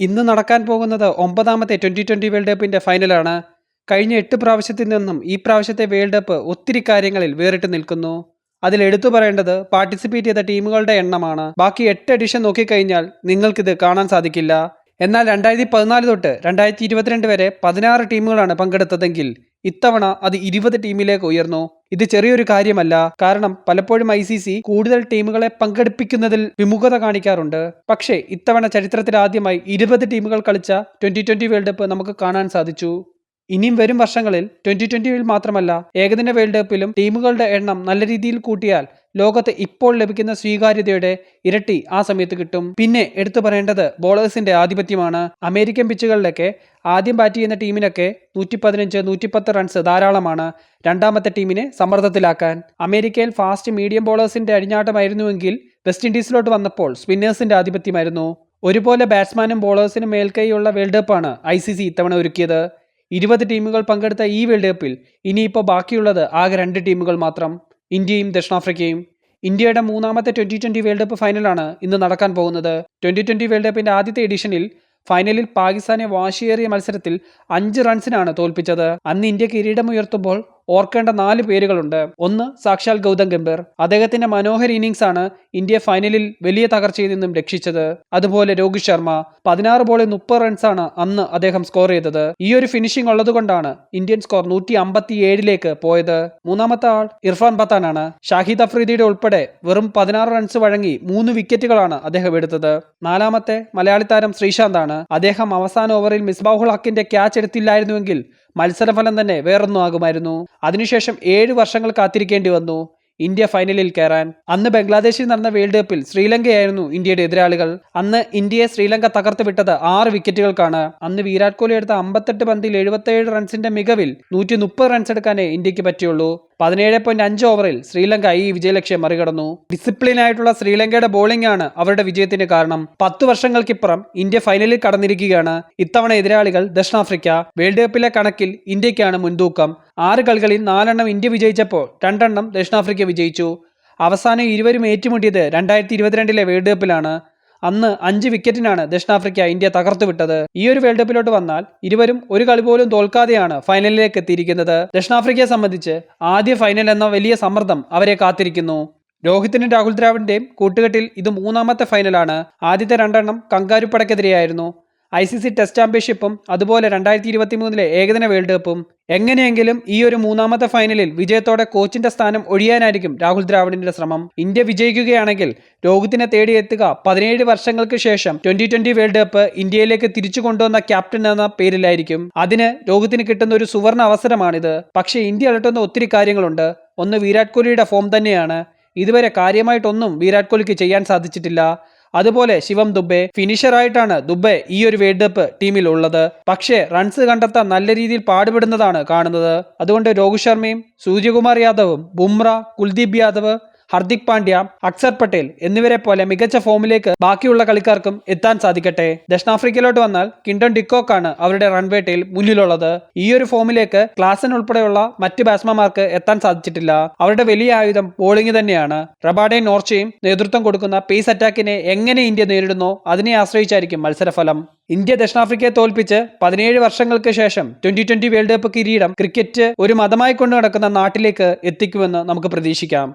ഇന്ന് നടക്കാൻ പോകുന്നത് ഒമ്പതാമത്തെ ട്വന്റി ട്വന്റി വേൾഡ് കപ്പിന്റെ ഫൈനലാണ്. കഴിഞ്ഞ എട്ട് പ്രാവശ്യത്തിൽ നിന്നും ഈ പ്രാവശ്യത്തെ വേൾഡ് കപ്പ് ഒത്തിരി കാര്യങ്ങളിൽ വേറിട്ട് നിൽക്കുന്നു. അതിൽ എടുത്തു പറയേണ്ടത് പാർട്ടിസിപ്പേറ്റ് ചെയ്ത ടീമുകളുടെ എണ്ണമാണ്. ബാക്കി എട്ട് എഡിഷൻ നോക്കിക്കഴിഞ്ഞാൽ നിങ്ങൾക്കിത് കാണാൻ സാധിക്കില്ല. എന്നാൽ രണ്ടായിരത്തി പതിനാല് തൊട്ട് രണ്ടായിരത്തി ഇരുപത്തിരണ്ട് വരെ പതിനാറ് ടീമുകളാണ് പങ്കെടുത്തതെങ്കിൽ ഇത്തവണ അത് ഇരുപത് ടീമിലേക്ക് ഉയർന്നു. ഇത് ചെറിയൊരു കാര്യമല്ല. കാരണം പലപ്പോഴും ഐ സി സി കൂടുതൽ ടീമുകളെ പങ്കെടുപ്പിക്കുന്നതിൽ വിമുഖത കാണിക്കാറുണ്ട്. പക്ഷേ ഇത്തവണ ചരിത്രത്തിൽ ആദ്യമായി ഇരുപത് ടീമുകൾ കളിച്ച ട്വന്റി ട്വന്റി വേൾഡ് കപ്പ് നമുക്ക് കാണാൻ സാധിച്ചു. ഇനിയും വരും വർഷങ്ങളിൽ ട്വന്റി ട്വന്റിയിൽ മാത്രമല്ല ഏകദിന വേൾഡ് കപ്പിലും ടീമുകളുടെ എണ്ണം നല്ല രീതിയിൽ കൂട്ടിയാൽ ലോകത്ത് ഇപ്പോൾ ലഭിക്കുന്ന സ്വീകാര്യതയുടെ ഇരട്ടി ആ സമയത്ത് കിട്ടും. പിന്നെ എടുത്തു പറയേണ്ടത് ബോളേഴ്സിന്റെ ആധിപത്യമാണ്. അമേരിക്കൻ പിച്ചുകളിലൊക്കെ ആദ്യം ബാറ്റ് ചെയ്യുന്ന ടീമിനൊക്കെ നൂറ്റി പതിനഞ്ച് നൂറ്റിപ്പത്ത് റൺസ് ധാരാളമാണ്. രണ്ടാമത്തെ ടീമിനെ സമ്മർദ്ദത്തിലാക്കാൻ. അമേരിക്കയിൽ ഫാസ്റ്റ് മീഡിയം ബോളേഴ്സിന്റെ അഴിഞ്ഞാട്ടമായിരുന്നുവെങ്കിൽ വെസ്റ്റ് ഇൻഡീസിലോട്ട് വന്നപ്പോൾ സ്പിന്നേഴ്സിന്റെ ആധിപത്യമായിരുന്നു. ഒരുപോലെ ബാറ്റ്സ്മാനും ബോളേഴ്സിനും മേൽക്കൈയുള്ള വേൾഡ് കപ്പാണ് ഐ സി സി ഇത്തവണ ഒരുക്കിയത്. ഇരുപത് ടീമുകൾ പങ്കെടുത്ത ഈ വേൾഡ് കപ്പിൽ ഇനിയിപ്പോൾ ബാക്കിയുള്ളത് ആകെ രണ്ട് ടീമുകൾ മാത്രം. ഇന്ത്യയും ദക്ഷിണാഫ്രിക്കയും. ഇന്ത്യയുടെ മൂന്നാമത്തെ ട്വന്റി ട്വന്റി വേൾഡ് കപ്പ് ഫൈനലാണ് ഇന്ന് നടക്കാൻ പോകുന്നത്. ട്വന്റി ട്വന്റി വേൾഡ് കപ്പിന്റെ ആദ്യത്തെ എഡിഷനിൽ ഫൈനലിൽ പാകിസ്ഥാനെ വാശിയേറിയ മത്സരത്തിൽ അഞ്ച് റൺസിനാണ് തോൽപ്പിച്ചത്. അന്ന് ഇന്ത്യ കിരീടമുയർത്തുമ്പോൾ ഓർക്കേണ്ട നാല് പേരുകളുണ്ട്. ഒന്ന് സാക്ഷാൽ ഗൗതം ഗംഭീർ. അദ്ദേഹത്തിന്റെ മനോഹര ഇന്നിംഗ്സ് ആണ് ഇന്ത്യ ഫൈനലിൽ വലിയ തകർച്ചയിൽ നിന്നും രക്ഷിച്ചത്. അതുപോലെ രോഹിത് ശർമ്മ. പതിനാറ് ബോളിൽ മുപ്പത് റൺസാണ് അന്ന് അദ്ദേഹം സ്കോർ ചെയ്തത്. ഈ ഒരു ഫിനിഷിംഗ് ഉള്ളതുകൊണ്ടാണ് ഇന്ത്യൻ സ്കോർ നൂറ്റി അമ്പത്തി പോയത്. മൂന്നാമത്തെ ആൾ ഇർഫാൻ ആണ്. ഷാഹിദ് അഫ്രീദിയുടെ ഉൾപ്പെടെ വെറും പതിനാറ് റൺസ് വഴങ്ങി മൂന്ന് വിക്കറ്റുകളാണ് അദ്ദേഹം എടുത്തത്. നാലാമത്തെ മലയാളി താരം ശ്രീശാന്താണ് അദ്ദേഹം അവസാന ഓവറിൽ മിസ്ബാഹുൾ ഹക്കിന്റെ ക്യാച്ച് എടുത്തില്ലായിരുന്നുവെങ്കിൽ മത്സരഫലം തന്നെ വേറൊന്നും ആകുമായിരുന്നു. അതിനുശേഷം ഏഴ് വർഷങ്ങൾ കാത്തിരിക്കേണ്ടി വന്നു. ഇന്ത്യ ഫൈനലിൽ കയറാൻ. അന്ന് ബംഗ്ലാദേശിൽ നടന്ന വേൾഡ് കപ്പിൽ ശ്രീലങ്കയായിരുന്നു ഇന്ത്യയുടെ എതിരാളികൾ. അന്ന് ഇന്ത്യയെ ശ്രീലങ്ക തകർത്ത് വിട്ടത് ആറ് വിക്കറ്റുകൾക്കാണ്. അന്ന് വിരാട് കോഹ്ലി എടുത്ത അമ്പത്തെട്ട് പന്തിൽ എഴുപത്തേഴ് റൺസിന്റെ മികവിൽ നൂറ്റി മുപ്പത് റൺസ് എടുക്കാനേ ഇന്ത്യയ്ക്ക് പറ്റിയുള്ളൂ. പതിനേഴ് പോയിന്റ് അഞ്ച് ഓവറിൽ ശ്രീലങ്ക ഈ വിജയലക്ഷ്യം മറികടന്നു. ഡിസിപ്ലിൻ ആയിട്ടുള്ള ശ്രീലങ്കയുടെ ബോളിംഗ് ആണ് അവരുടെ വിജയത്തിന് കാരണം. പത്തു വർഷങ്ങൾക്കിപ്പുറം ഇന്ത്യ ഫൈനലിൽ കടന്നിരിക്കുകയാണ്. ഇത്തവണ എതിരാളികൾ ദക്ഷിണാഫ്രിക്ക വേൾഡ് കപ്പിലെ കണക്കിൽ ഇന്ത്യക്കാണ് മുൻതൂക്കം. ആറ് കളികളിൽ നാലെണ്ണം ഇന്ത്യ വിജയിച്ചപ്പോൾ രണ്ടെണ്ണം ദക്ഷിണാഫ്രിക്ക വിജയിച്ചു. അവസാനം ഇരുവരും ഏറ്റുമുട്ടിയത് രണ്ടായിരത്തി ഇരുപത്തിരണ്ടിലെ വേൾഡ് കപ്പിലാണ്. അന്ന് അഞ്ച് വിക്കറ്റിനാണ് ദക്ഷിണാഫ്രിക്ക ഇന്ത്യ തകർത്തുവിട്ടത് ഈ ഒരു വേൾഡ് കപ്പിലോട്ട് വന്നാൽ ഇരുവരും ഒരു കളി പോലും തോൽക്കാതെയാണ് ഫൈനലിലേക്ക് എത്തിയിരിക്കുന്നത്. ദക്ഷിണാഫ്രിക്കയെ സംബന്ധിച്ച് ആദ്യ ഫൈനൽ എന്ന വലിയ സമ്മർദ്ദം അവരെ കാത്തിരിക്കുന്നു. രോഹിത്തിനും രാഹുൽ ദ്രാവിഡിന്റെയും കൂട്ടുകെട്ടിൽ ഇത് മൂന്നാമത്തെ ഫൈനലാണ് ആദ്യത്തെ രണ്ടെണ്ണം കങ്കാരുപ്പടക്കെതിരെയായിരുന്നു. ഐ സി സി ടെസ്റ്റ് ചാമ്പ്യൻഷിപ്പും അതുപോലെ രണ്ടായിരത്തി ഇരുപത്തി മൂന്നിലെ ഏകദിന വേൾഡ് കപ്പും എങ്ങനെയെങ്കിലും ഈ ഒരു മൂന്നാമത്തെ ഫൈനലിൽ വിജയത്തോടെ കോച്ചിന്റെ സ്ഥാനം ഒഴിയാനായിരിക്കും രാഹുൽ ദ്രാവിഡിന്റെ ശ്രമം. ഇന്ത്യ വിജയിക്കുകയാണെങ്കിൽ രോഗത്തിനെ തേടിയെത്തുക പതിനേഴ് വർഷങ്ങൾക്ക് ശേഷം ട്വന്റി ട്വന്റി വേൾഡ് കപ്പ് ഇന്ത്യയിലേക്ക് തിരിച്ചു കൊണ്ടുവന്ന ക്യാപ്റ്റൻ എന്ന പേരിലായിരിക്കും. അതിന് രോഗത്തിന് കിട്ടുന്ന ഒരു സുവർണ അവസരമാണിത്. പക്ഷേ ഇന്ത്യ അലട്ടുന്ന ഒത്തിരി കാര്യങ്ങളുണ്ട്. ഒന്ന് വിരാട് കോഹ്ലിയുടെ ഫോം തന്നെയാണ്. ഇതുവരെ കാര്യമായിട്ടൊന്നും വിരാട് കോഹ്ലിക്ക് ചെയ്യാൻ സാധിച്ചിട്ടില്ല. അതുപോലെ ശിവം ദുബെ ഫിനിഷറായിട്ടാണ് ദുബെ ഈ ഒരു വേൾഡ് കപ്പ് ടീമിൽ ഉള്ളത് പക്ഷേ റൺസ് കണ്ടെത്താൻ നല്ല രീതിയിൽ പാടുപെടുന്നതാണ് കാണുന്നത്. അതുകൊണ്ട് രോഹിത് ശർമ്മയും സൂര്യകുമാർ യാദവും ബുംറ കുൽദീപ് യാദവ് ഹർദിക് പാണ്ഡ്യ അക്സർ പട്ടേൽ എന്നിവരെ പോലെ മികച്ച ഫോമിലേക്ക് ബാക്കിയുള്ള കളിക്കാർക്കും എത്താൻ സാധിക്കട്ടെ. ദക്ഷിണാഫ്രിക്കയിലോട്ട് വന്നാൽ കിൻഡൺ ആണ് അവരുടെ റൺവേട്ടയിൽ മുന്നിലുള്ളത്. ഈ ഒരു ഫോമിലേക്ക് ക്ലാസൻ ഉൾപ്പെടെയുള്ള മറ്റ് ബാറ്റ്സ്മാൻമാർക്ക് എത്താൻ സാധിച്ചിട്ടില്ല. അവരുടെ വലിയ ആയുധം ബോളിംഗ് തന്നെയാണ്. റബാഡെ നോർച്ചയും നേതൃത്വം കൊടുക്കുന്ന പേസ് അറ്റാക്കിനെ എങ്ങനെ ഇന്ത്യ നേരിടുന്നോ അതിനെ ആശ്രയിച്ചായിരിക്കും മത്സരഫലം. ഇന്ത്യ ദക്ഷിണാഫ്രിക്കയെ തോൽപ്പിച്ച് പതിനേഴ് വർഷങ്ങൾക്ക് ശേഷം ട്വന്റി ട്വന്റി വേൾഡ് കപ്പ് കിരീടം ക്രിക്കറ്റ് ഒരു മതമായി കൊണ്ടു നടക്കുന്ന നാട്ടിലേക്ക് എത്തിക്കുമെന്ന് നമുക്ക് പ്രതീക്ഷിക്കാം.